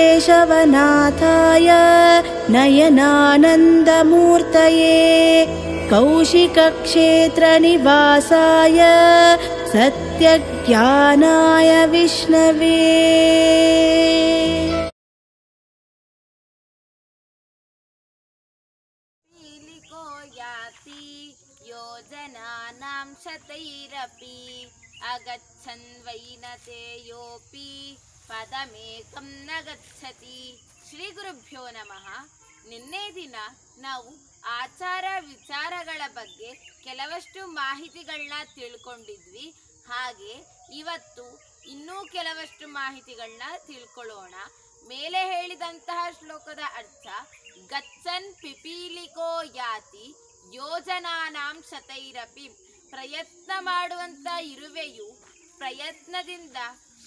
केशवनाथाय नयनानन्दमूर्तये कौशिकक्षेत्रनिवासाय सत्यज्ञानाय विष्णवे। योजनानां शतैरपि अगच्छन् वै न ते योऽपि ಪದಮೇಕಂ ನ ಶ್ರೀ ಗುರುಭ್ಯೋ ನಮಃ ನಿನ್ನೆ ದಿನ ನಾವು ಆಚಾರ ವಿಚಾರಗಳ ಬಗ್ಗೆ ಕೆಲವಷ್ಟು ಮಾಹಿತಿಗಳನ್ನ ತಿಳ್ಕೊಂಡಿದ್ವಿ. ಹಾಗೆ ಇವತ್ತು ಇನ್ನೂ ಕೆಲವಷ್ಟು ಮಾಹಿತಿಗಳನ್ನ ತಿಳ್ಕೊಳ್ಳೋಣ. ಮೇಲೆ ಹೇಳಿದಂತಹ ಶ್ಲೋಕದ ಅರ್ಥ, ಗಚ್ಚನ್ ಪಿಪೀಲಿಕೋ ಯಾತಿ ಯೋಜನಾನಾಂ ಶತೈರಪಿ. ಪ್ರಯತ್ನ ಮಾಡುವಂತ ಇರುವೆಯು ಪ್ರಯತ್ನದಿಂದ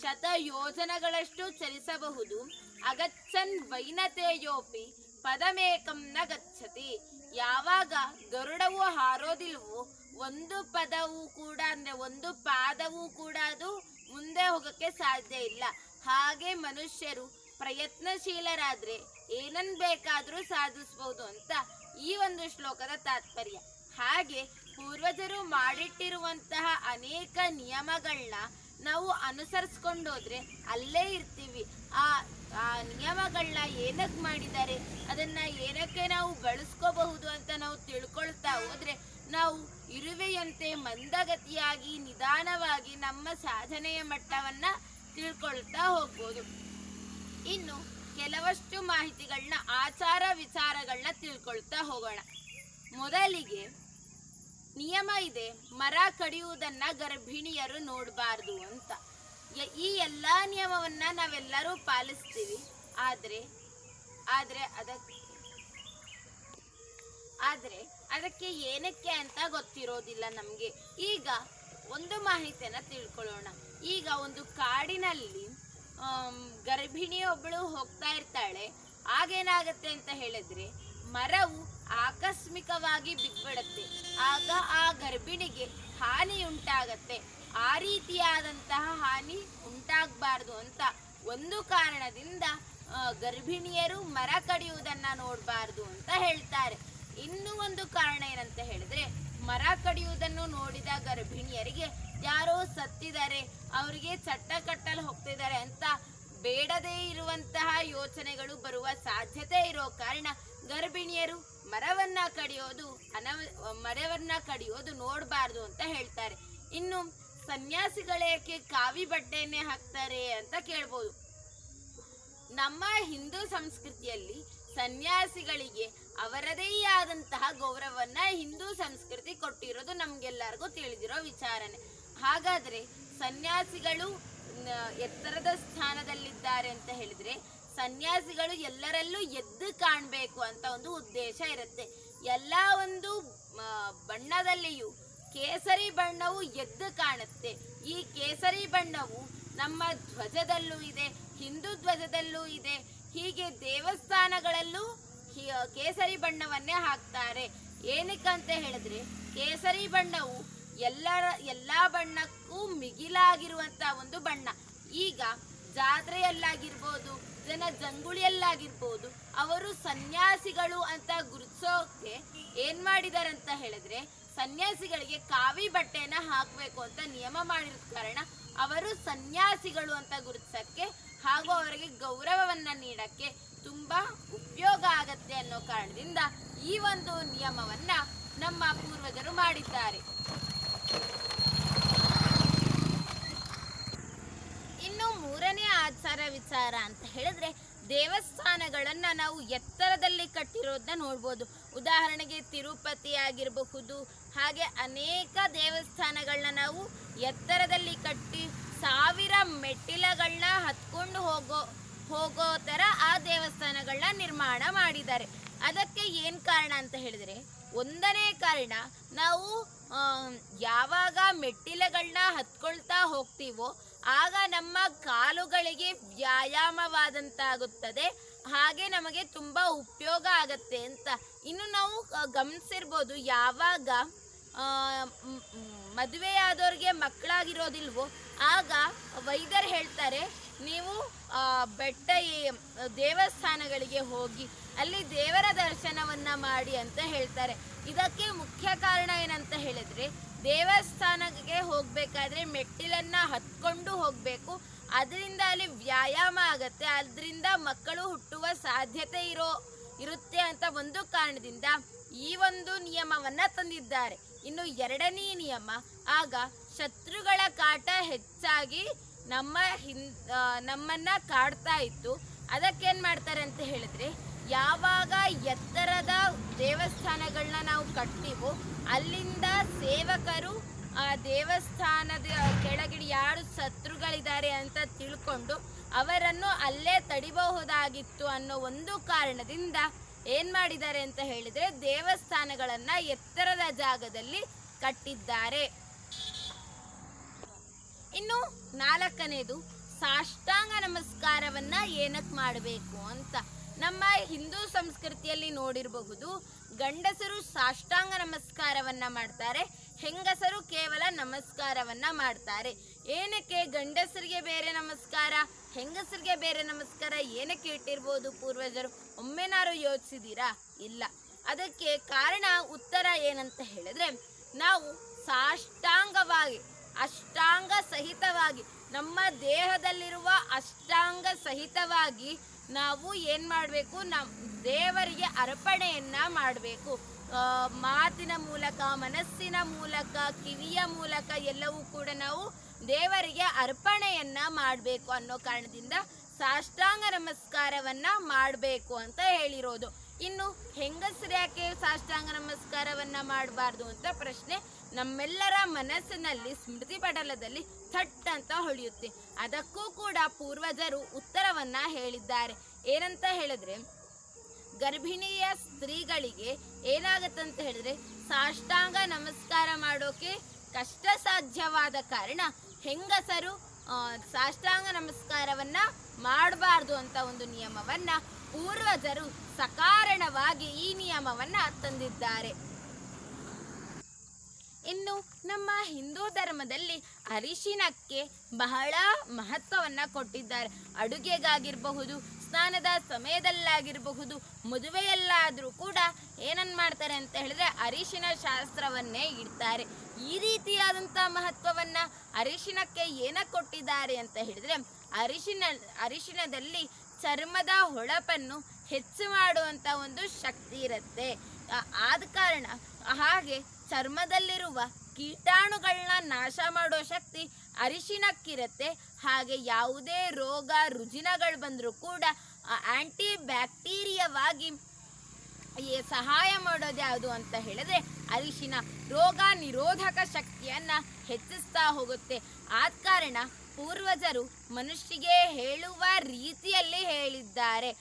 ಶತ ಯೋಜನಗಳಷ್ಟು ಚಲಿಸಬಹುದು. ಅಗಚ್ಚನ್ ವೈನತೆಯೋಪಿ ಪದಮೇಕಂ ನ ಗಚ್ಚತಿ. ಯಾವಾಗ ಗರುಡವು ಹಾರೋದಿಲ್ವೋ ಒಂದು ಪದವು ಕೂಡ ಅಂದ್ರೆ ಒಂದು ಪಾದವೂ ಕೂಡ ಅದು ಮುಂದೆ ಹೋಗಕ್ಕೆ ಸಾಧ್ಯ ಇಲ್ಲ. ಹಾಗೆ ಮನುಷ್ಯರು ಪ್ರಯತ್ನಶೀಲರಾದ್ರೆ ಏನನ್ ಬೇಕಾದ್ರೂ ಸಾಧಿಸಬಹುದು ಅಂತ ಈ ಒಂದು ಶ್ಲೋಕದ ತಾತ್ಪರ್ಯ. ಹಾಗೆ ಪೂರ್ವಜರು ಮಾಡಿಟ್ಟಿರುವಂತಹ ಅನೇಕ ನಿಯಮಗಳನ್ನ ನಾವು ಅನುಸರಿಸ್ಕೊಂಡೋದ್ರೆ ಅಲ್ಲೇ ಇರ್ತೀವಿ. ಆ ಆ ನಿಯಮಗಳನ್ನ ಏನಕ್ಕೆ ಮಾಡಿದ್ದಾರೆ? ಅದನ್ನ ಏನಕ್ಕೆ ನಾವು ಬಳಸ್ಕೋಬಹುದು ಅಂತ ನಾವು ತಿಳ್ಕೊಳ್ತಾ ಹೋದ್ರೆ ನಾವು ಇರುವೆಯಂತೆ ಮಂದಗತಿಯಾಗಿ ನಿಧಾನವಾಗಿ ನಮ್ಮ ಸಾಧನೆಯ ಮಟ್ಟವನ್ನ ತಿಳ್ಕೊಳ್ತಾ ಹೋಗ್ಬೋದು. ಇನ್ನು ಕೆಲವಷ್ಟು ಮಾಹಿತಿಗಳನ್ನ ಆಚಾರ ವಿಚಾರಗಳನ್ನ ತಿಳ್ಕೊಳ್ತಾ ಹೋಗೋಣ. ಮೊದಲಿಗೆ ನಿಯಮ ಇದೆ, ಮರ ಕಡಿಯುವುದನ್ನ ಗರ್ಭಿಣಿಯರು ನೋಡಬಾರ್ದು ಅಂತ. ಈ ಎಲ್ಲಾ ನಿಯಮವನ್ನ ನಾವೆಲ್ಲರೂ ಪಾಲಿಸ್ತೀವಿ. ಆದ್ರೆ ಆದ್ರೆ ಅದಕ್ಕೆ ಆದ್ರೆ ಅದಕ್ಕೆ ಏನಕ್ಕೆ ಅಂತ ಗೊತ್ತಿರೋದಿಲ್ಲ ನಮ್ಗೆ. ಈಗ ಒಂದು ಮಾಹಿತಿಯನ್ನ ತಿಳ್ಕೊಳ್ಳೋಣ. ಈಗ ಒಂದು ಕಾಡಿನಲ್ಲಿ ಗರ್ಭಿಣಿ ಗರ್ಭಿಣಿಯೊಬ್ಬಳು ಹೋಗ್ತಾ ಇರ್ತಾಳೆ. ಆಗೇನಾಗತ್ತೆ ಅಂತ ಹೇಳಿದ್ರೆ ಮರವು ಆಕಸ್ಮಿಕವಾಗಿ ಬಿದ್ಬಿಡತ್ತೆ ಆಗ ಆ ಗರ್ಭಿಣಿಗೆ ಹಾನಿ ಉಂಟಾಗತ್ತೆ ಆ ರೀತಿಯಾದಂತಹ ಹಾನಿ ಉಂಟಾಗಬಾರ್ದು ಅಂತ ಒಂದು ಕಾರಣದಿಂದ ಗರ್ಭಿಣಿಯರು ಮರ ಕಡಿಯುವುದನ್ನ ನೋಡಬಾರ್ದು ಅಂತ ಹೇಳ್ತಾರೆ. ಇನ್ನು ಒಂದು ಕಾರಣ ಏನಂತ ಹೇಳಿದ್ರೆ, ಮರ ಕಡಿಯುವುದನ್ನು ನೋಡಿದ ಗರ್ಭಿಣಿಯರಿಗೆ ಯಾರೋ ಸತ್ತಿದ್ದಾರೆ ಅವರಿಗೆ ಚಟ್ಟ ಕಟ್ಟಲು ಹೋಗ್ತಿದ್ದಾರೆ ಅಂತ ಬೇಡದೇ ಇರುವಂತಹ ಯೋಚನೆಗಳು ಬರುವ ಸಾಧ್ಯತೆ ಇರೋ ಕಾರಣ ಗರ್ಭಿಣಿಯರು ಮರವನ್ನ ಕಡಿಯೋದು, ಅನವ, ಮರವನ್ನ ಕಡಿಯೋದು ನೋಡಬಾರ್ದು ಅಂತ ಹೇಳ್ತಾರೆ. ಇನ್ನು ಸನ್ಯಾಸಿಗಳೇಕೆ ಕಾವಿ ಬಟ್ಟೆನೆ ಹಾಕ್ತಾರೆ ಅಂತ ಕೇಳ್ಬೋದು. ನಮ್ಮ ಹಿಂದೂ ಸಂಸ್ಕೃತಿಯಲ್ಲಿ ಸನ್ಯಾಸಿಗಳಿಗೆ ಅವರದೇ ಆದಂತಹ ಗೌರವವನ್ನ ಹಿಂದೂ ಸಂಸ್ಕೃತಿ ಕೊಟ್ಟಿರೋದು ನಮ್ಗೆಲ್ಲರಿಗೂ ತಿಳಿದಿರೋ ವಿಚಾರನೆ ಹಾಗಾದ್ರೆ ಸನ್ಯಾಸಿಗಳು ಎತ್ತರದ ಸ್ಥಾನದಲ್ಲಿದ್ದಾರೆ ಅಂತ ಹೇಳಿದ್ರೆ ಸನ್ಯಾಸಿಗಳು ಎಲ್ಲರಲ್ಲೂ ಎದ್ದು ಕಾಣಬೇಕು ಅಂತ ಒಂದು ಉದ್ದೇಶ ಇರುತ್ತೆ. ಎಲ್ಲ ಒಂದು ಬಣ್ಣದಲ್ಲಿಯೂ ಕೇಸರಿ ಬಣ್ಣವು ಎದ್ದು ಕಾಣುತ್ತೆ. ಈ ಕೇಸರಿ ಬಣ್ಣವು ನಮ್ಮ ಧ್ವಜದಲ್ಲೂ ಇದೆ, ಹಿಂದೂ ಧ್ವಜದಲ್ಲೂ ಇದೆ. ಹೀಗೆ ದೇವಸ್ಥಾನಗಳಲ್ಲೂ ಕೇಸರಿ ಬಣ್ಣವನ್ನೇ ಹಾಕ್ತಾರೆ. ಏನಕ್ಕಂತ ಹೇಳಿದ್ರೆ, ಕೇಸರಿ ಬಣ್ಣವು ಎಲ್ಲರ, ಎಲ್ಲ ಬಣ್ಣಕ್ಕೂ ಮಿಗಿಲಾಗಿರುವಂತ ಒಂದು ಬಣ್ಣ. ಈಗ ಜಾತ್ರೆಯಲ್ಲಾಗಿರ್ಬೋದು, ಜನ ಜಂಗುಳಿಯಲ್ಲಾಗಿರ್ಬೋದು, ಅವರು ಸನ್ಯಾಸಿಗಳು ಅಂತ ಗುರುತಿಸೋಕೆ ಏನ್ ಅಂತ ಹೇಳಿದ್ರೆ, ಸನ್ಯಾಸಿಗಳಿಗೆ ಕಾವಿ ಬಟ್ಟೆಯನ್ನ ಹಾಕ್ಬೇಕು ಅಂತ ನಿಯಮ ಮಾಡಿರೋ ಕಾರಣ ಅವರು ಸನ್ಯಾಸಿಗಳು ಅಂತ ಗುರುತಿಸಕ್ಕೆ ಹಾಗೂ ಅವರಿಗೆ ಗೌರವವನ್ನ ನೀಡಕ್ಕೆ ತುಂಬಾ ಉಪಯೋಗ ಆಗತ್ತೆ ಅನ್ನೋ ಕಾರಣದಿಂದ ಈ ಒಂದು ನಿಯಮವನ್ನ ನಮ್ಮ ಪೂರ್ವಜರು ಮಾಡಿದ್ದಾರೆ ಇನ್ನು ಮೂರನೇ ಆಚಾರ ವಿಚಾರ ಅಂತ ಹೇಳಿದ್ರೆ ದೇವಸ್ಥಾನಗಳನ್ನ ನಾವು ಎತ್ತರದಲ್ಲಿ ಕಟ್ಟಿರೋದನ್ನ ನೋಡ್ಬೋದು. ಉದಾಹರಣೆಗೆ ತಿರುಪತಿ ಆಗಿರಬಹುದು, ಹಾಗೆ ಅನೇಕ ದೇವಸ್ಥಾನಗಳನ್ನ ನಾವು ಎತ್ತರದಲ್ಲಿ ಕಟ್ಟಿ ಸಾವಿರ ಮೆಟ್ಟಿಲಗಳನ್ನ ಹತ್ಕೊಂಡು ಹೋಗೋ ಹೋಗೋ ಥರ ಆ ದೇವಸ್ಥಾನಗಳನ್ನ ನಿರ್ಮಾಣ ಮಾಡಿದ್ದಾರೆ. ಅದಕ್ಕೆ ಏನು ಕಾರಣ ಅಂತ ಹೇಳಿದ್ರೆ, ಒಂದನೇ ಕಾರಣ ನಾವು ಯಾವಾಗ ಮೆಟ್ಟಿಲಗಳನ್ನ ಹತ್ಕೊಳ್ತಾ ಹೋಗ್ತೀವೋ ಆಗ ನಮ್ಮ ಕಾಲುಗಳಿಗೆ ವ್ಯಾಯಾಮವಾದಂತಾಗುತ್ತದೆ. ಹಾಗೆ ನಮಗೆ ತುಂಬ ಉಪಯೋಗ ಆಗತ್ತೆ ಅಂತ. ಇನ್ನು ನಾವು ಗಮನಿಸಿರ್ಬೋದು, ಯಾವಾಗ ಮದುವೆಯಾದವ್ರಿಗೆ ಮಕ್ಕಳಾಗಿರೋದಿಲ್ವೋ, ಆಗ ವೈದ್ಯರು ಹೇಳ್ತಾರೆ, ನೀವು ಬೆಟ್ಟ, ದೇವಸ್ಥಾನಗಳಿಗೆ ಹೋಗಿ, ಅಲ್ಲಿ ದೇವರ ದರ್ಶನವನ್ನು ಮಾಡಿ ಅಂತ ಹೇಳ್ತಾರೆ. ಇದಕ್ಕೆ ಮುಖ್ಯ ಕಾರಣ ಏನಂತ ಹೇಳಿದ್ರೆ ದೇವಸ್ಥಾನಕ್ಕೆ ಹೋಗ್ಬೇಕಾದ್ರೆ ಮೆಟ್ಟಿಲನ್ನ ಹತ್ಕೊಂಡು ಹೋಗ್ಬೇಕು. ಅದರಿಂದ ಅಲ್ಲಿ ವ್ಯಾಯಾಮ ಆಗತ್ತೆ. ಅದರಿಂದ ಮಕ್ಕಳು ಹುಟ್ಟುವ ಸಾಧ್ಯತೆ ಇರೋ ಇರುತ್ತೆ ಅಂತ ಒಂದು ಕಾರಣದಿಂದ ಈ ಒಂದು ನಿಯಮವನ್ನ ತಂದಿದ್ದಾರೆ. ಇನ್ನು ಎರಡನೇ ನಿಯಮ ಆಗ ಶತ್ರುಗಳ ಕಾಟ ಹೆಚ್ಚಾಗಿ ನಮ್ಮ ಆ, ನಮ್ಮನ್ನ ಕಾಡ್ತಾ ಇತ್ತು. ಅದಕ್ಕೇನು ಮಾಡ್ತಾರೆ ಅಂತ ಹೇಳಿದ್ರೆ ಯಾವಾಗ ಎತ್ತರದ ದೇವಸ್ಥಾನಗಳನ್ನ ನಾವು ಕಟ್ತೀವೋ, ಅಲ್ಲಿಂದ ಸೇವಕರು ಆ ದೇವಸ್ಥಾನದ ಕೆಳಗಡೆ ಯಾರು ಶತ್ರುಗಳಿದ್ದಾರೆ ಅಂತ ತಿಳ್ಕೊಂಡು ಅವರನ್ನು ಅಲ್ಲೇ ತಡಿಬಹುದಾಗಿತ್ತು ಅನ್ನೋ ಒಂದು ಕಾರಣದಿಂದ ಏನ್ ಮಾಡಿದ್ದಾರೆ ಅಂತ ಹೇಳಿದ್ರೆ ದೇವಸ್ಥಾನಗಳನ್ನ ಎತ್ತರದ ಜಾಗದಲ್ಲಿ ಕಟ್ಟಿದ್ದಾರೆ. ಇನ್ನು ನಾಲ್ಕನೇದು ಸಾಷ್ಟಾಂಗ ನಮಸ್ಕಾರವನ್ನ ಏನಕ್ ಮಾಡಬೇಕು ಅಂತ. ನಮ್ಮ ಹಿಂದೂ ಸಂಸ್ಕೃತಿಯಲ್ಲಿ ನೋಡಿರಬಹುದು, ಗಂಡಸರು ಸಾಷ್ಟಾಂಗ ನಮಸ್ಕಾರವನ್ನ ಮಾಡ್ತಾರೆ, ಹೆಂಗಸರು ಕೇವಲ ನಮಸ್ಕಾರವನ್ನ ಮಾಡ್ತಾರೆ. ಏನಕ್ಕೆ ಗಂಡಸರಿಗೆ ಬೇರೆ ನಮಸ್ಕಾರ, ಹೆಂಗಸರಿಗೆ ಬೇರೆ ನಮಸ್ಕಾರ, ಏನಕ್ಕೆ ಇಟ್ಟಿರ್ಬೋದು ಪೂರ್ವಜರು? ಒಮ್ಮೆನಾರು ಯೋಚಿಸಿದ್ದೀರಾ ಇಲ್ಲ. ಅದಕ್ಕೆ ಕಾರಣ, ಉತ್ತರ ಏನಂತ ಹೇಳಿದ್ರೆ, ನಾವು ಸಾಷ್ಟಾಂಗವಾಗಿ, ಅಷ್ಟಾಂಗ ಸಹಿತವಾಗಿ, ನಮ್ಮ ದೇಹದಲ್ಲಿರುವ ಅಷ್ಟಾಂಗ ಸಹಿತವಾಗಿ ನಾವು ಏನ್ ಮಾಡಬೇಕು? ನಮ್ ದೇವರಿಗೆ ಅರ್ಪಣೆಯನ್ನ ಮಾಡಬೇಕು. ಮಾತಿನ ಮೂಲಕ, ಮನಸ್ಸಿನ ಮೂಲಕ, ಕಿವಿಯ ಮೂಲಕ ಎಲ್ಲವೂ ಕೂಡ ನಾವು ದೇವರಿಗೆ ಅರ್ಪಣೆಯನ್ನ ಮಾಡಬೇಕು ಅನ್ನೋ ಕಾರಣದಿಂದ ಸಾಷ್ಟಾಂಗ ನಮಸ್ಕಾರವನ್ನ ಮಾಡಬೇಕು ಅಂತ ಹೇಳಿರೋದು. ಇನ್ನು ಹೆಂಗಸರು ಯಾಕೆ ಸಾಷ್ಟಾಂಗ ನಮಸ್ಕಾರವನ್ನ ಮಾಡಬಾರ್ದು ಅಂತ ಪ್ರಶ್ನೆ ನಮ್ಮೆಲ್ಲರ ಮನಸ್ಸಿನಲ್ಲಿ ಸ್ಮೃತಿ ಪಟಲದಲ್ಲಿ ಥಟ್ ಅಂತ ಹೊಳೆಯುತ್ತೆ. ಅದಕ್ಕೂ ಕೂಡ ಪೂರ್ವಜರು ಉತ್ತರವನ್ನ ಹೇಳಿದ್ದಾರೆ. ಏನಂತ ಹೇಳಿದ್ರೆ, ಗರ್ಭಿಣಿಯ ಸ್ತ್ರೀಗಳಿಗೆ ಏನಾಗತ್ತಂತ ಹೇಳಿದ್ರೆ, ಸಾಷ್ಟಾಂಗ ನಮಸ್ಕಾರ ಮಾಡೋಕೆ ಕಷ್ಟ ಸಾಧ್ಯವಾದ ಕಾರಣ ಹೆಂಗಸರು ಸಾಷ್ಟಾಂಗ ನಮಸ್ಕಾರವನ್ನ ಮಾಡಬಾರ್ದು ಅಂತ ಒಂದು ನಿಯಮವನ್ನ ಪೂರ್ವಜರು ಸಕಾರಣವಾಗಿ ಈ ನಿಯಮವನ್ನ ತಂದಿದ್ದಾರೆ. ಇನ್ನು ನಮ್ಮ ಹಿಂದೂ ಧರ್ಮದಲ್ಲಿ ಅರಿಶಿನಕ್ಕೆ ಬಹಳ ಮಹತ್ವವನ್ನ ಕೊಟ್ಟಿದ್ದಾರೆ. ಅಡುಗೆಗಾಗಿರಬಹುದು, ಸ್ನಾನದ ಸಮಯದಲ್ಲಾಗಿರಬಹುದು, ಮದುವೆಯಲ್ಲಾದರೂ ಕೂಡ ಏನನ್ ಮಾಡ್ತಾರೆ ಅಂತ ಹೇಳಿದ್ರೆ ಅರಿಶಿನ ಶಾಸ್ತ್ರವನ್ನೇ ಇಡ್ತಾರೆ. ಈ ರೀತಿಯಾದಂಥ ಮಹತ್ವವನ್ನ ಅರಿಶಿನಕ್ಕೆ ಏನಕ್ಕೆ ಕೊಟ್ಟಿದ್ದಾರೆ ಅಂತ ಹೇಳಿದ್ರೆ ಅರಿಶಿನ, ಅರಿಶಿನದಲ್ಲಿ ಚರ್ಮದ ಹೊಳಪನ್ನು ಹೆಚ್ಚು ಮಾಡುವಂತ ಒಂದು ಶಕ್ತಿ ಇರುತ್ತೆ. ಆದ ಕಾರಣ, ಹಾಗೆ ಚರ್ಮದಲ್ಲಿರುವ ಕೀಟಾಣುಗಳನ್ನ ನಾಶ ಮಾಡೋ ಶಕ್ತಿ ಅರಿಶಿನಕ್ಕಿರುತ್ತೆ. ಹಾಗೆ ಯಾವುದೇ ರೋಗ, ರುಜಿನಗಳು ಬಂದರೂ ಕೂಡ ಆಂಟಿ ಬ್ಯಾಕ್ಟೀರಿಯವಾಗಿ ಸಹಾಯ ಮಾಡೋದು ಯಾವುದು ಅಂತ ಹೇಳಿದ್ರೆ, ಅರಿಶಿನ ರೋಗ ನಿರೋಧಕ ಶಕ್ತಿಯನ್ನ ಹೆಚ್ಚಿಸ್ತಾ ಹೋಗುತ್ತೆ. ಆದ ಕಾರಣ ಪೂರ್ವಜರು ಮನುಷ್ಯಗೆ ಹೇಳುವ ರೀತಿಯಲ್ಲಿ ಹೇಳಿದ್ದಾರೆ.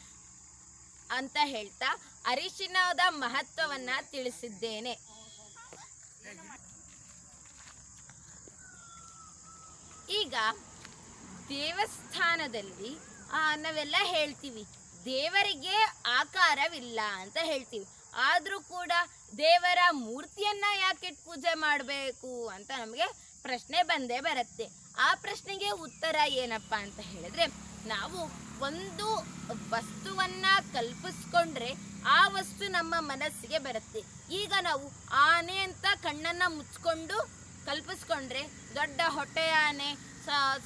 ಅಂತ ಹೇಳ್ತಾ ಅರಿಶಿನದ ಮಹತ್ವವನ್ನ ತಿಳಿಸಿದ್ದೇನೆ. ಈಗ ದೇವಸ್ಥಾನದಲ್ಲಿ ನಾವೆಲ್ಲ ಹೇಳ್ತೀವಿ, ದೇವರಿಗೆ ಆಕಾರವಿಲ್ಲ ಅಂತ ಹೇಳ್ತೀವಿ. ಆದರೂ ಕೂಡ ದೇವರ ಮೂರ್ತಿಯನ್ನ ಯಾಕೆ ಪೂಜೆ ಮಾಡಬೇಕು ಅಂತ ನಮಗೆ ಪ್ರಶ್ನೆ ಬಂದೇ ಬರುತ್ತೆ. ಆ ಪ್ರಶ್ನೆಗೆ ಉತ್ತರ ಏನಪ್ಪ ಅಂತ ಹೇಳಿದ್ರೆ, ನಾವು ಒಂದು ವಸ್ತುವನ್ನ ಕಲ್ಪಿಸ್ಕೊಂಡ್ರೆ ಆ ವಸ್ತು ನಮ್ಮ ಮನಸ್ಸಿಗೆ ಬರುತ್ತೆ. ಈಗ ನಾವು ಆನೆ ಅಂತ ಕಣ್ಣನ್ನ ಮುಚ್ಕೊಂಡು ಕಲ್ಪಿಸ್ಕೊಂಡ್ರೆ ದೊಡ್ಡ ಹೊಟ್ಟೆಯ ಆನೆ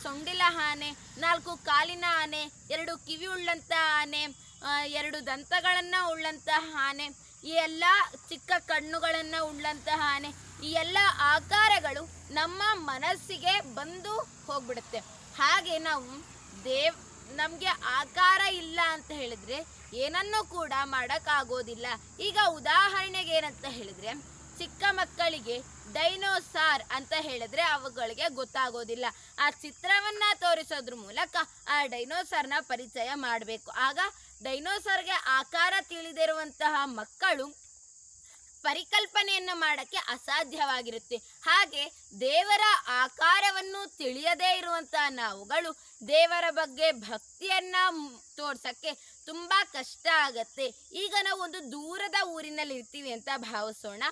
ಸೊಂಡಿಲ ಆನೆ, ನಾಲ್ಕು ಕಾಲಿನ ಆನೆ, ಎರಡು ಕಿವಿ ಉಳ್ಳಂತ ಆನೆ ಎರಡು ದಂತಗಳನ್ನ ಉಳ್ಳಂತಹ ಆನೆ, ಈ ಎಲ್ಲ ಚಿಕ್ಕ ಕಣ್ಣುಗಳನ್ನ ಉಳ್ಳಂತಹ ಆನೆ, ಈ ಎಲ್ಲ ಆಕಾರಗಳು ನಮ್ಮ ಮನಸ್ಸಿಗೆ ಬಂದು ಹೋಗ್ಬಿಡುತ್ತೆ. ಹಾಗೆ ನಾವು ದೇವ್ ನಮಗೆ ಆಕಾರ ಇಲ್ಲ ಅಂತ ಹೇಳಿದ್ರೆ ಏನನ್ನೂ ಕೂಡ ಮಾಡೋಕ್ಕಾಗೋದಿಲ್ಲ. ಈಗ ಉದಾಹರಣೆಗೆ ಏನಂತ ಹೇಳಿದ್ರೆ, ಚಿಕ್ಕ ಮಕ್ಕಳಿಗೆ ಡೈನೋಸಾರ್ ಅಂತ ಹೇಳಿದ್ರೆ ಅವುಗಳಿಗೆ ಗೊತ್ತಾಗೋದಿಲ್ಲ. ಆ ಚಿತ್ರವನ್ನ ತೋರಿಸೋದ್ರ ಮೂಲಕ ಆ ಡೈನೋಸಾರ್ನ ಪರಿಚಯ ಮಾಡಬೇಕು. ಆಗ ಡೈನೋಸಾರ್ಗೆ ಆಕಾರ ತಿಳಿದಿರುವಂತಹ ಮಕ್ಕಳು ಪರಿಕಲ್ಪನೆಯನ್ನ ಮಾಡಕ್ಕೆ ಅಸಾಧ್ಯವಾಗಿರುತ್ತೆ. ಹಾಗೆ ದೇವರ ಆಕಾರವನ್ನು ತಿಳಿಯದೇ ಇರುವಂತಹ ನಾವುಗಳು ದೇವರ ಬಗ್ಗೆ ಭಕ್ತಿಯನ್ನ ತೋರ್ಸಕ್ಕೆ ತುಂಬಾ ಕಷ್ಟ ಆಗತ್ತೆ. ಈಗ ನಾವು ಒಂದು ದೂರದ ಊರಿನಲ್ಲಿ ಇರ್ತೀವಿ ಅಂತ ಭಾವಿಸೋಣ.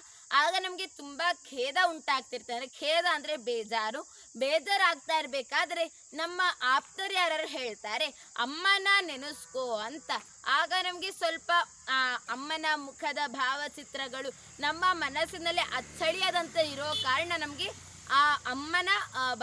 ಆಗ ನಮಗೆ ತುಂಬಾ ಖೇದ ಉಂಟಾಗ್ತಿರ್ತಾರೆ ಖೇದ ಅಂದರೆ ಬೇಜಾರು. ಬೇಜಾರಾಗ್ತಾ ಇರಬೇಕಾದ್ರೆ ನಮ್ಮ ಆಪ್ತರು ಯಾರು ಹೇಳ್ತಾರೆ, ಅಮ್ಮನ ನೆನೆಸ್ಕೋ ಅಂತ. ಆಗ ನಮಗೆ ಸ್ವಲ್ಪ ಅಮ್ಮನ ಮುಖದ ಭಾವಚಿತ್ರಗಳು, ನಮ್ಮ ಮನಸ್ಸಿನಲ್ಲಿ ಅಚ್ಚಳಿಯದಂತೆ ಇರೋ ಕಾರಣ ನಮಗೆ ಆ ಅಮ್ಮನ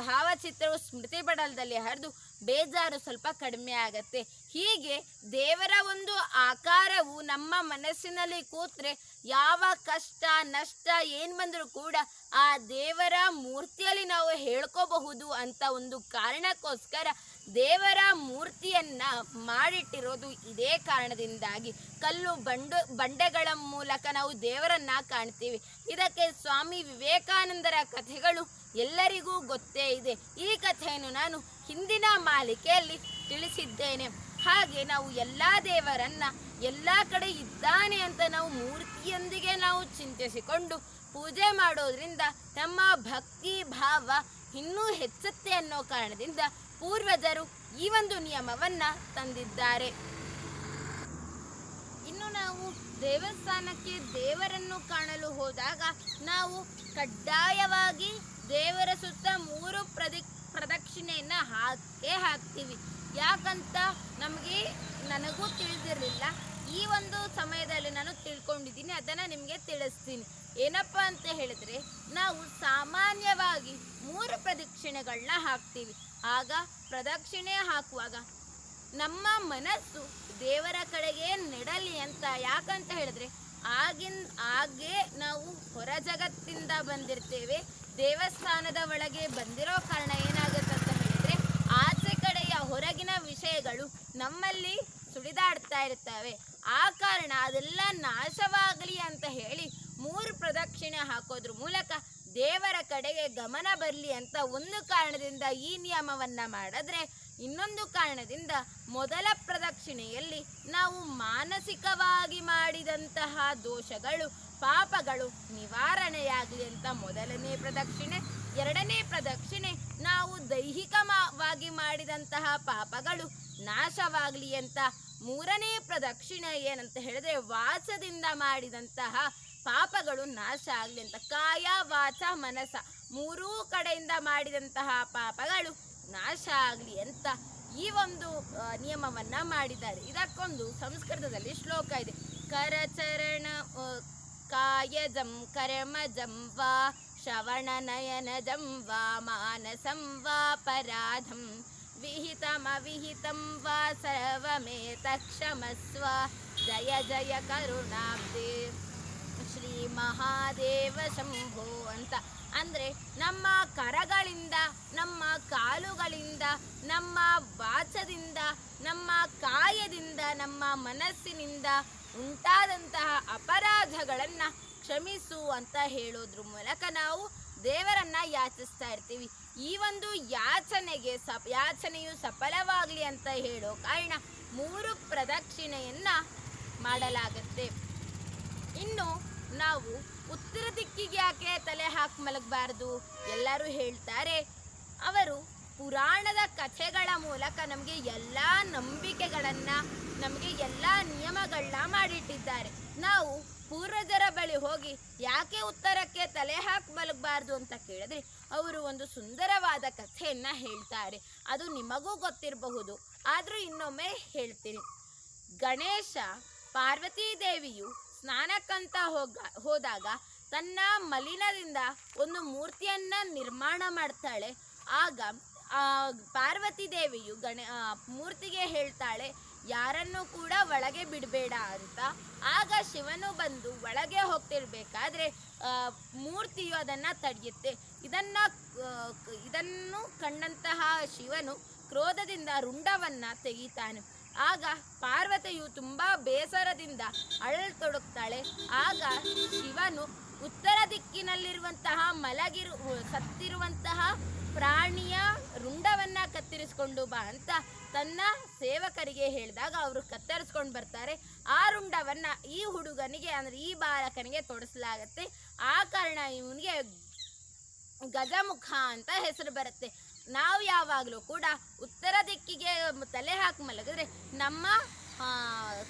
ಭಾವಚಿತ್ರವು ಸ್ಮೃತಿ ಪಟಲದಲ್ಲಿ ಹರಿದು ಬೇಜಾರು ಸ್ವಲ್ಪ ಕಡಿಮೆ ಆಗತ್ತೆ. ಹೀಗೆ ದೇವರ ಒಂದು ಆಕಾರವು ನಮ್ಮ ಮನಸ್ಸಿನಲ್ಲಿ ಕೂತ್ರೆ ಯಾವ ಕಷ್ಟ, ನಷ್ಟ, ಏನ್ ಬಂದರೂ ಕೂಡ ಆ ದೇವರ ಮೂರ್ತಿಯಲ್ಲಿ ನಾವು ಹೇಳ್ಕೋಬಹುದು ಅಂತ ಒಂದು ಕಾರಣಕ್ಕೋಸ್ಕರ ದೇವರ ಮೂರ್ತಿಯನ್ನ ಮಾಡಿಟ್ಟಿರೋದು ಇದೇ ಕಾರಣದಿಂದಾಗಿ ಕಲ್ಲು ಬಂಡು, ಬಂಡೆಗಳ ಮೂಲಕ ನಾವು ದೇವರನ್ನ ಕಾಣ್ತೀವಿ. ಇದಕ್ಕೆ ಸ್ವಾಮಿ ವಿವೇಕಾನಂದರ ಕಥೆಗಳು ಎಲ್ಲರಿಗೂ ಗೊತ್ತೇ ಇದೆ. ಈ ಕಥೆಯನ್ನು ನಾನು ಹಿಂದಿನ ಮಾಲಿಕೆಯಲ್ಲಿ ತಿಳಿಸಿದ್ದೇನೆ. ಹಾಗೆ ನಾವು ಎಲ್ಲ ದೇವರನ್ನ ಎಲ್ಲ ಕಡೆ ಇದ್ದಾನೆ ಅಂತ ನಾವು ಮೂರ್ತಿಯೊಂದಿಗೆ ನಾವು ಚಿಂತಿಸಿಕೊಂಡು ಪೂಜೆ ಮಾಡೋದ್ರಿಂದ ನಮ್ಮ ಭಕ್ತಿ ಭಾವ ಇನ್ನೂ ಹೆಚ್ಚುತ್ತೆ ಅನ್ನೋ ಕಾರಣದಿಂದ ಪೂರ್ವಜರು ಈ ಒಂದು ನಿಯಮವನ್ನ ತಂದಿದ್ದಾರೆ. ಇನ್ನು ನಾವು ದೇವಸ್ಥಾನಕ್ಕೆ ದೇವರನ್ನು ಕಾಣಲು ಹೋದಾಗ ನಾವು ಕಡ್ಡಾಯವಾಗಿ ದೇವರ ಸುತ್ತ ಮೂರು ಪ್ರದಿ ಪ್ರದಕ್ಷಿಣೆಯನ್ನ ಹಾಕೇ ಹಾಕ್ತೀವಿ. ಯಾಕಂತ ನಮಗೆ ನನಗೂ ತಿಳಿದಿರಲಿಲ್ಲ. ಈ ಒಂದು ಸಮಯದಲ್ಲಿ ನಾನು ತಿಳ್ಕೊಂಡಿದ್ದೀನಿ, ಅದನ್ನು ನಿಮಗೆ ತಿಳಿಸ್ತೀನಿ. ಏನಪ್ಪ ಅಂತ ಹೇಳಿದ್ರೆ, ನಾವು ಸಾಮಾನ್ಯವಾಗಿ ಮೂರು ಪ್ರದಕ್ಷಿಣೆಗಳನ್ನ ಹಾಕ್ತೀವಿ. ಆಗ ಪ್ರದಕ್ಷಿಣೆ ಹಾಕುವಾಗ ನಮ್ಮ ಮನಸ್ಸು ದೇವರ ಕಡೆಗೆ ನೆಡಲಿ ಅಂತ ಯಾಕಂತ ಹೇಳಿದ್ರೆ, ಆಗಿನ್ ಆಗೇ ನಾವು ಹೊರ ಜಗತ್ತಿಂದ ಬಂದಿರ್ತೇವೆ. ದೇವಸ್ಥಾನದ ಒಳಗೆ ಬಂದಿರೋ ಕಾರಣ ಏನಾಗುತ್ತೆ ಅಂತ ಹೇಳಿದ್ರೆ, ಆಚೆ ಕಡೆಯ ಹೊರಗಿನ ವಿಷಯಗಳು ನಮ್ಮಲ್ಲಿ ಸುಡಿದಾಡ್ತಾ ಇರ್ತವೆ ಆ ಕಾರಣ ಅದೆಲ್ಲ ನಾಶವಾಗಲಿ ಅಂತ ಹೇಳಿ ಮೂರು ಪ್ರದಕ್ಷಿಣೆ ಹಾಕೋದ್ರ ಮೂಲಕ ದೇವರ ಕಡೆಗೆ ಗಮನ ಬರಲಿ ಅಂತ ಒಂದು ಕಾರಣದಿಂದ ಈ ನಿಯಮವನ್ನ ಮಾಡಿದ್ರೆ ಇನ್ನೊಂದು ಕಾರಣದಿಂದ ಮೊದಲ ಪ್ರದಕ್ಷಿಣೆಯಲ್ಲಿ ನಾವು ಮಾನಸಿಕವಾಗಿ ಮಾಡಿದಂತಹ ದೋಷಗಳು, ಪಾಪಗಳು ನಿವಾರಣೆಯಾಗಲಿ ಅಂತ ಮೊದಲನೇ ಪ್ರದಕ್ಷಿಣೆ. ಎರಡನೇ ಪ್ರದಕ್ಷಿಣೆ, ನಾವು ದೈಹಿಕವಾಗಿ ಮಾಡಿದಂತಹ ಪಾಪಗಳು ನಾಶವಾಗಲಿ ಅಂತ ಮೂರನೇ ಪ್ರದಕ್ಷಿಣೆ ಏನಂತ ಹೇಳಿದ್ರೆ ವಾಚದಿಂದ ಮಾಡಿದಂತಹ ಪಾಪಗಳು ನಾಶ ಆಗಲಿ ಅಂತ, ಕಾಯ, ವಾಚ ಮನಸ ಮೂರೂ ಕಡೆಯಿಂದ ಮಾಡಿದಂತಹ ಪಾಪಗಳು ನಾಶ ಆಗಲಿ ಅಂತ ಈ ಒಂದು ನಿಯಮವನ್ನು ಮಾಡಿದ್ದಾರೆ. ಇದಕ್ಕೊಂದು ಸಂಸ್ಕೃತದಲ್ಲಿ ಶ್ಲೋಕ ಇದೆ. ಕರಚರಣ ಕಾಯಜಂ, ಕರ್ಮಜಂ ಶ್ರವಣ ನಯನಜಂ ವಾ, ಮಾನಸಂ ವಾ, ಪರಾಧಂ. ವಿಹಿತಮವಿಹಿತಂ ವಾ, ಸರ್ವಮೇತ ಕ್ಷಮಸ್ವ. ಜಯ ಜಯ ಕರುಣಾಬ್ಧಿ ಶ್ರೀ ಮಹಾದೇವ ಶಂಭೋ ಅಂತ. ಅಂದ್ರೆ ನಮ್ಮ ಕರಗಳಿಂದ ನಮ್ಮ ಕಾಲುಗಳಿಂದ, ನಮ್ಮ ವಾಚದಿಂದ, ನಮ್ಮ ಕಾಯದಿಂದ, ನಮ್ಮ ಮನಸ್ಸಿನಿಂದ ಉಂಟಾದಂತಹ ಅಪರಾಧಗಳನ್ನು ಕ್ಷಮಿಸು ಅಂತ ಹೇಳೋದ್ರ ಮೂಲಕ ನಾವು ದೇವರನ್ನ ಯಾಚಿಸ್ತಾ ಇರ್ತೀವಿ. ಈ ಒಂದು ಯಾಚನೆಗೆ ಸ ಯಾಚನೆಯು ಸಫಲವಾಗಲಿ ಅಂತ ಹೇಳೋ ಕಾರಣ ಮೂರು ಪ್ರದಕ್ಷಿಣೆಯನ್ನ ಮಾಡಲಾಗತ್ತೆ. ಇನ್ನು ನಾವು ಉತ್ತರ ದಿಕ್ಕಿಗೆ ಯಾಕೆ ತಲೆ ಹಾಕಿ ಮಲಗಬಾರ್ದು? ಎಲ್ಲರೂ ಹೇಳ್ತಾರೆ ಅವರು ಪುರಾಣದ ಕಥೆಗಳ ಮೂಲಕ ನಮಗೆ ಎಲ್ಲ ನಂಬಿಕೆಗಳನ್ನು, ನಮಗೆ ಎಲ್ಲ ನಿಯಮಗಳನ್ನ ಮಾಡಿಟ್ಟಿದ್ದಾರೆ. ನಾವು ಪೂರ್ವಜರ ಬಳಿ ಹೋಗಿ ಯಾಕೆ ಉತ್ತರಕ್ಕೆ ತಲೆ ಹಾಕಿ ಮಲಗಬಾರ್ದು ಅಂತ ಕೇಳಿದ್ರೆ ಅವರು ಒಂದು ಸುಂದರವಾದ ಕಥೆಯನ್ನ ಹೇಳ್ತಾರೆ. ಅದು ನಿಮಗೂ ಗೊತ್ತಿರಬಹುದು. ಆದರೂ ಇನ್ನೊಮ್ಮೆ ಹೇಳ್ತೀನಿ. ಗಣೇಶ ಪಾರ್ವತಿ ದೇವಿಯು ಸ್ನಾನಕ್ಕಂತ ಹೋಗ, ಹೋದಾಗ ತನ್ನ ಮಲಿನದಿಂದ ಒಂದು ಮೂರ್ತಿಯನ್ನ ನಿರ್ಮಾಣ ಮಾಡ್ತಾಳೆ. ಆಗ, ಆ ಪಾರ್ವತಿ ದೇವಿಯು ಗಣ ಮೂರ್ತಿಗೆ ಹೇಳ್ತಾಳೆ, ಯಾರನ್ನು ಕೂಡ ಒಳಗೆ ಬಿಡಬೇಡ ಅಂತ. ಆಗ ಶಿವನು ಬಂದು ಒಳಗೆ ಹೋಗ್ತಿರ್ಬೇಕಾದ್ರೆ ಮೂರ್ತಿಯು ಅದನ್ನ ತಡೆಯುತ್ತೆ. ಇದನ್ನ ಇದನ್ನು ಕಂಡಂತಹ ಶಿವನು ಕ್ರೋಧದಿಂದ ರುಂಡವನ್ನ ತೆಗಿತಾನೆ. ಆಗ ಪಾರ್ವತಿಯು ತುಂಬಾ ಬೇಸರದಿಂದ ಅಳಲ್ತೊಡಗ್ತಾಳೆ ಆಗ ಶಿವನು ಉತ್ತರ ದಿಕ್ಕಿನಲ್ಲಿರುವಂತಹ ಮಲಗಿರು, ಸತ್ತಿರುವಂತಹ ಪ್ರಾಣಿಯ ರುಂಡವನ್ನ ಕತ್ತರಿಸ್ಕೊಂಡು ಬಾ ಅಂತ ತನ್ನ ಸೇವಕರಿಗೆ ಹೇಳಿದಾಗ ಅವರು ಕತ್ತರಿಸ್ಕೊಂಡು ಬರ್ತಾರೆ. ಆ ರುಂಡವನ್ನ ಈ ಹುಡುಗನಿಗೆ, ಅಂದ್ರೆ ಈ ಬಾಲಕನಿಗೆ ತೊಡಸಲಾಗತ್ತೆ. ಆ ಕಾರಣ ಇವನಿಗೆ ಗಜಮುಖ ಅಂತ ಹೆಸರು ಬರುತ್ತೆ. ನಾವು ಯಾವಾಗಲೂ ಕೂಡ ಉತ್ತರ ದಿಕ್ಕಿಗೆ ತಲೆ ಹಾಕಿ ಮಲಗಿದ್ರೆ ನಮ್ಮ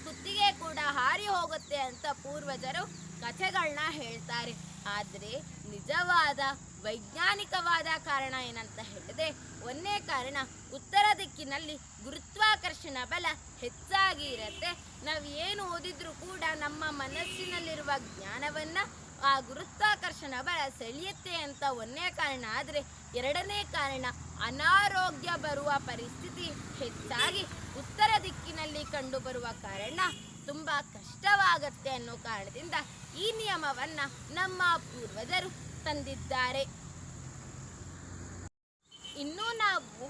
ಸುತ್ತಿಗೆ ಕೂಡ ಹಾರಿ ಹೋಗುತ್ತೆ ಅಂತ ಪೂರ್ವಜರು ಕಥೆಗಳನ್ನ ಹೇಳ್ತಾರೆ. ಆದರೆ ನಿಜವಾದ ವೈಜ್ಞಾನಿಕವಾದ ಕಾರಣ ಏನಂತ ಹೇಳಿದ್ರೆ, ಒಂದೇ ಕಾರಣ ಉತ್ತರ ದಿಕ್ಕಿನಲ್ಲಿ ಗುರುತ್ವಾಕರ್ಷಣ ಬಲ ಹೆಚ್ಚಾಗಿ ಇರುತ್ತೆ. ನಾವು ಏನು ಓದಿದ್ರೂ ಕೂಡ ನಮ್ಮ ಮನಸ್ಸಿನಲ್ಲಿರುವ ಜ್ಞಾನವನ್ನ ಆ ಗುರುತ್ವಾಕರ್ಷಣ ಬಲ ಸೆಳೆಯುತ್ತೆ ಅಂತ ಒಂದನೇ ಕಾರಣ. ಆದರೆ ಎರಡನೇ ಕಾರಣ, ಅನಾರೋಗ್ಯ ಬರುವ ಪರಿಸ್ಥಿತಿ ಹೆಚ್ಚಾಗಿ ಉತ್ತರ ದಿಕ್ಕಿನಲ್ಲಿ ಕಂಡುಬರುವ ಕಾರಣ ತುಂಬಾ ಕಷ್ಟವಾಗತ್ತೆ ಅನ್ನೋ ಕಾರಣದಿಂದ ಈ ನಿಯಮವನ್ನ ನಮ್ಮ ಪೂರ್ವಜರು ತಂದಿದ್ದಾರೆ. ಇನ್ನು ನಾವು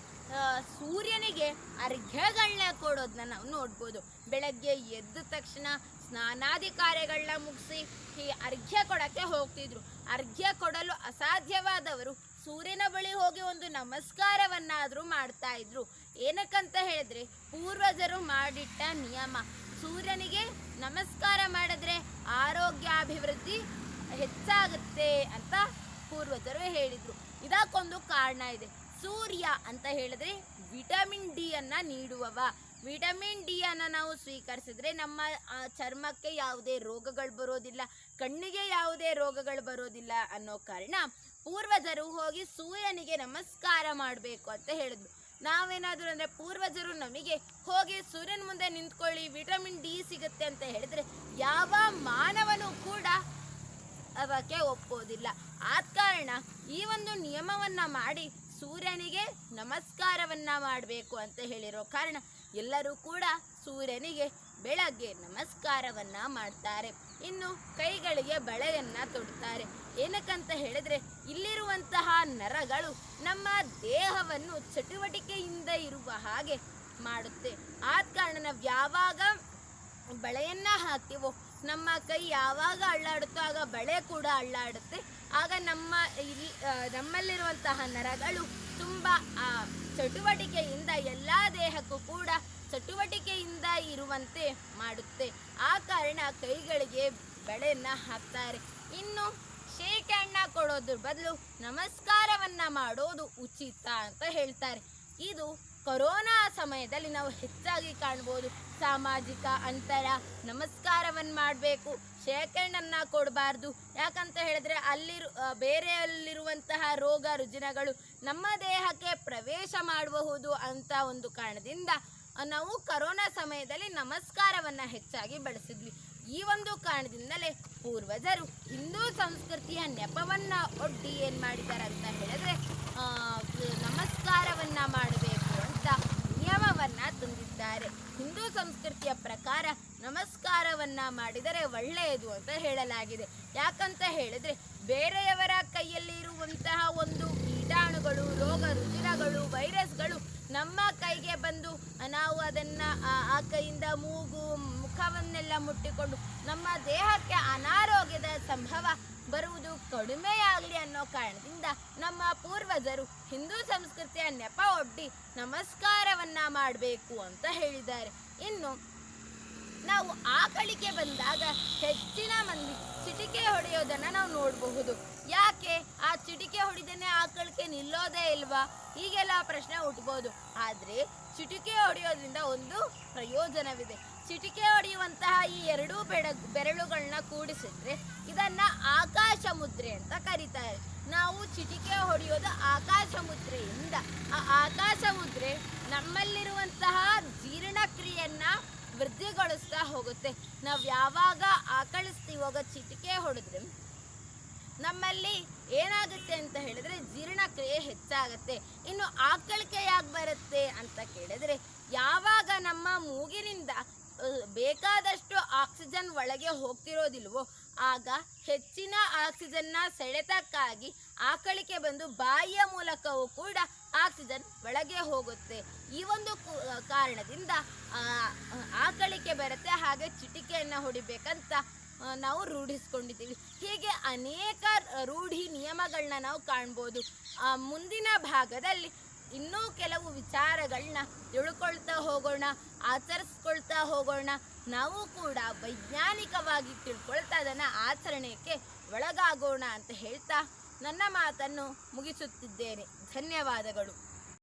ಸೂರ್ಯನಿಗೆ ಅರ್ಘ್ಯಗಳನ್ನ ಕೊಡೋದನ್ನ ನಾವು ನೋಡ್ಬೋದು. ಬೆಳಗ್ಗೆ ಎದ್ದ ತಕ್ಷಣ ಸ್ನಾನಾದಿ ಕಾರ್ಯಗಳನ್ನ ಮುಗಿಸಿ ಈ ಅರ್ಘ್ಯ ಕೊಡಕ್ಕೆ ಹೋಗ್ತಿದ್ರು. ಅರ್ಘ್ಯ ಕೊಡಲು ಅಸಾಧ್ಯವಾದವರು ಸೂರ್ಯನ ಬಳಿ ಹೋಗಿ ಒಂದು ನಮಸ್ಕಾರವನ್ನಾದರೂ ಮಾಡ್ತಾ ಇದ್ರು. ಏನಕ್ಕಂತ ಹೇಳಿದ್ರೆ, ಪೂರ್ವಜರು ಮಾಡಿಟ್ಟ ನಿಯಮ. ಸೂರ್ಯನಿಗೆ ನಮಸ್ಕಾರ ಮಾಡಿದ್ರೆ ಆರೋಗ್ಯಾಭಿವೃದ್ಧಿ ಹೆಚ್ಚಾಗುತ್ತೆ ಅಂತ ಪೂರ್ವಜರು ಹೇಳಿದರು. ಇದಕ್ಕೊಂದು ಕಾರಣ ಇದೆ. ಸೂರ್ಯ ಅಂತ ಹೇಳಿದ್ರೆ ವಿಟಮಿನ್ ಡಿ ಅನ್ನ ನೀಡುವವ. ವಿಟಮಿನ್ ಡಿ ಅನ್ನ ನಾವು ಸ್ವೀಕರಿಸಿದ್ರೆ ನಮ್ಮ ಚರ್ಮಕ್ಕೆ ಯಾವುದೇ ರೋಗಗಳು ಬರೋದಿಲ್ಲ, ಕಣ್ಣಿಗೆ ಯಾವುದೇ ರೋಗಗಳು ಬರೋದಿಲ್ಲ ಅನ್ನೋ ಕಾರಣ ಪೂರ್ವಜರು ಹೋಗಿ ಸೂರ್ಯನಿಗೆ ನಮಸ್ಕಾರ ಮಾಡಬೇಕು ಅಂತ ಹೇಳಿದ್ರು. ನಾವೇನಾದರೂ ಅಂದರೆ ಪೂರ್ವಜರು ನಮಗೆ ಹೋಗಿ ಸೂರ್ಯನ ಮುಂದೆ ನಿಂತ್ಕೊಳ್ಳಿ, ವಿಟಮಿನ್ ಡಿ ಸಿಗುತ್ತೆ ಅಂತ ಹೇಳಿದ್ರೆ, ಯಾವ ಮಾನವನು ಕೂಡ ಅದಕ್ಕೆ ಒಪ್ಪೋದಿಲ್ಲ. ಆದ ಕಾರಣ ಈ ಒಂದು ನಿಯಮವನ್ನ ಮಾಡಿ ಸೂರ್ಯನಿಗೆ ನಮಸ್ಕಾರವನ್ನ ಮಾಡಬೇಕು ಅಂತ ಹೇಳಿರೋ ಕಾರಣ ಎಲ್ಲರೂ ಕೂಡ ಸೂರ್ಯನಿಗೆ ಬೆಳಗ್ಗೆ ನಮಸ್ಕಾರವನ್ನ ಮಾಡ್ತಾರೆ. ಇನ್ನು ಕೈಗಳಿಗೆ ಬಳೆಯನ್ನು ತೊಡ್ತಾರೆ. ಏನಕ್ಕಂತ ಹೇಳಿದ್ರೆ ಇಲ್ಲಿರುವಂತಹ ನರಗಳು ನಮ್ಮ ದೇಹವನ್ನು ಚಟುವಟಿಕೆಯಿಂದ ಇರುವ ಹಾಗೆ ಮಾಡುತ್ತೆ. ಆದ ಕಾರಣ ನಾವು ಯಾವಾಗ ಬಳೆಯನ್ನು ಹಾಕ್ತೀವೋ ನಮ್ಮ ಕೈ ಯಾವಾಗ ಅಳ್ಳಾಡುತ್ತೋ ಆಗ ಬಳೆ ಕೂಡ ಅಳ್ಳಾಡುತ್ತೆ. ಆಗ ನಮ್ಮ ಇಲ್ಲಿ ನಮ್ಮಲ್ಲಿರುವಂತಹ ನರಗಳು ತುಂಬ ಚಟುವಟಿಕೆಯಿಂದ ಎಲ್ಲ ದೇಹಕ್ಕೂ ಕೂಡ ಚಟುವಟಿಕೆಯಿಂದ ಇರುವಂತೆ ಮಾಡುತ್ತೆ. ಆ ಕಾರಣ ಕೈಗಳಿಗೆ ಬಳೆಯನ್ನ ಹಾಕ್ತಾರೆ. ಇನ್ನು ಶೇಕ್ ಹ್ಯಾಂಡ್ನ ಕೊಡೋದ್ರ ಬದಲು ನಮಸ್ಕಾರವನ್ನ ಮಾಡೋದು ಉಚಿತ ಅಂತ ಹೇಳ್ತಾರೆ. ಇದು ಕೊರೋನಾ ಸಮಯದಲ್ಲಿ ನಾವು ಹೆಚ್ಚಾಗಿ ಕಾಣ್ಬೋದು. ಸಾಮಾಜಿಕ ಅಂತರ ನಮಸ್ಕಾರವನ್ನು ಮಾಡಬೇಕು. ಶೇಖರಣನ್ನ ಕೊಡಬಾರ್ದು. ಯಾಕಂತ ಹೇಳಿದ್ರೆ ಅಲ್ಲಿರು ಬೇರೆಯಲ್ಲಿರುವಂತಹ ರೋಗ ರುಜಿನಗಳು ನಮ್ಮ ದೇಹಕ್ಕೆ ಪ್ರವೇಶ ಮಾಡಬಹುದು ಅಂತ ಒಂದು ಕಾರಣದಿಂದ ನಾವು ಕರೋನಾ ಸಮಯದಲ್ಲಿ ನಮಸ್ಕಾರವನ್ನು ಹೆಚ್ಚಾಗಿ ಬಳಸಿದ್ವಿ. ಈ ಒಂದು ಕಾರಣದಿಂದಲೇ ಪೂರ್ವಜರು ಹಿಂದೂ ಸಂಸ್ಕೃತಿಯ ನೆಪವನ್ನು ಒಡ್ಡಿ ಏನು ಮಾಡಿದ್ದಾರೆ ಅಂತ ಹೇಳಿದ್ರೆ ನಮಸ್ಕಾರವನ್ನು ಮಾಡಿ ನಿಯಮವನ್ನ ತಂದಿದ್ದಾರೆ ಹಿಂದೂ ಸಂಸ್ಕೃತಿಯ ಪ್ರಕಾರ ನಮಸ್ಕಾರವನ್ನ ಮಾಡಿದರೆ ಒಳ್ಳೆಯದು ಅಂತ ಹೇಳಲಾಗಿದೆ. ಯಾಕಂತ ಹೇಳಿದ್ರೆ ಬೇರೆಯವರ ಕೈಯಲ್ಲಿ ಇರುವಂತಹ ಒಂದು ಕೀಟಾಣುಗಳು, ರೋಗ ರುಜಿನಗಳು, ವೈರಸ್ಗಳು ನಮ್ಮ ಕೈಗೆ ಬಂದು ನಾವು ಅದನ್ನ ಆ ಕೈಯಿಂದ ಮೂಗು, ಮುಖವನ್ನೆಲ್ಲ ಮುಟ್ಟಿಕೊಂಡು ನಮ್ಮ ದೇಹಕ್ಕೆ ಅನಾರೋಗ್ಯದ ಸಂಭವ ಬರುವುದು ಕಡಿಮೆಯಾಗಲಿ ಅನ್ನೋ ಕಾರಣದಿಂದ ನಮ್ಮ ಪೂರ್ವಜರು ಹಿಂದೂ ಸಂಸ್ಕೃತಿಯ ನೆಪ ಒಡ್ಡಿ ನಮಸ್ಕಾರವನ್ನ ಮಾಡಬೇಕು ಅಂತ ಹೇಳಿದ್ದಾರೆ. ಇನ್ನು ನಾವು ಆಕಳಿಗೆ ಬಂದಾಗ ಹೆಚ್ಚಿನ ಮಂದಿ ಚಿಟಿಕೆ ಹೊಡೆಯೋದನ್ನ ನಾವು ನೋಡಬಹುದು. ಯಾಕೆ? ಆ ಚಿಟಿಕೆ ಹೊಡಿದೇನೆ ಆಕಳಿಗೆ ನಿಲ್ಲೋದೇ ಇಲ್ವಾ? ಹೀಗೆಲ್ಲ ಪ್ರಶ್ನೆ ಹುಟ್ಬೋದು. ಆದ್ರೆ ಚಿಟಿಕೆ ಹೊಡೆಯೋದ್ರಿಂದ ಒಂದು ಪ್ರಯೋಜನವಿದೆ. ಚಿಟಿಕೆ ಹೊಡೆಯುವಂತಹ ಈ ಎರಡೂ ಬೆಡ ಬೆರಳುಗಳನ್ನ ಕೂಡಿಸಿದ್ರೆ ಇದನ್ನ ಆಕಾಶ ಮುದ್ರೆ ಅಂತ ಕರೀತಾರೆ. ನಾವು ಚಿಟಿಕೆ ಹೊಡೆಯೋದು ಆಕಾಶ ಮುದ್ರೆಯಿಂದ ಆ ಆಕಾಶ ಮುದ್ರೆ ನಮ್ಮಲ್ಲಿರುವಂತಹ ಜೀರ್ಣಕ್ರಿಯೆಯನ್ನ ವೃದ್ಧಿಗೊಳಿಸ್ತಾ ಹೋಗುತ್ತೆ. ನಾವು ಯಾವಾಗ ಆಕಳಿಸ್ತೀವಾಗ ಚಿಟಿಕೆ ಹೊಡೆದ್ರೆ ನಮ್ಮಲ್ಲಿ ಏನಾಗುತ್ತೆ ಅಂತ ಹೇಳಿದ್ರೆ ಜೀರ್ಣಕ್ರಿಯೆ ಹೆಚ್ಚಾಗುತ್ತೆ. ಇನ್ನು ಆಕಳಿಕೆ ಯಾಕೆ ಬರುತ್ತೆ ಅಂತ ಕೇಳಿದ್ರೆ ಯಾವಾಗ ನಮ್ಮ ಮೂಗಿನಿಂದ ಬೇಕಾದಷ್ಟು ಆಕ್ಸಿಜನ್ ಒಳಗೆ ಹೋಗ್ತಿರೋದಿಲ್ವೋ, ಆಗ ಹೆಚ್ಚಿನ ಆಕ್ಸಿಜನ್ನ ಸೆಳೆತಕ್ಕಾಗಿ ಆಕಳಿಕೆ ಬಂದು ಬಾಯಿಯ ಮೂಲಕವೂ ಕೂಡ ಆಕ್ಸಿಜನ್ ಒಳಗೆ ಹೋಗುತ್ತೆ. ಈ ಒಂದು ಕಾರಣದಿಂದ ಆಕಳಿಕೆ ಬರುತ್ತೆ, ಹಾಗೆ ಚಿಟಿಕೆಯನ್ನು ಹೊಡಿಬೇಕಂತ ನಾವು ರೂಢಿಸ್ಕೊಂಡಿದ್ದೀವಿ. ಹೀಗೆ ಅನೇಕ ರೂಢಿ ನಿಯಮಗಳನ್ನ ನಾವು ಕಾಣ್ಬೋದು. ಮುಂದಿನ ಭಾಗದಲ್ಲಿ ಇನ್ನೂ ಕೆಲವು ವಿಚಾರಗಳನ್ನ ತಿಳ್ಕೊಳ್ತಾ ಹೋಗೋಣ, ಆಚರಿಸ್ಕೊಳ್ತಾ ಹೋಗೋಣ. ನಾವು ಕೂಡ ವೈಜ್ಞಾನಿಕವಾಗಿ ತಿಳ್ಕೊಳ್ತಾ ಅದನ್ನು ಆಚರಣೆಗೆ ಒಳಗಾಗೋಣ ಅಂತ ಹೇಳ್ತಾ ನನ್ನ ಮಾತನ್ನು ಮುಗಿಸುತ್ತಿದ್ದೇನೆ. ಧನ್ಯವಾದಗಳು.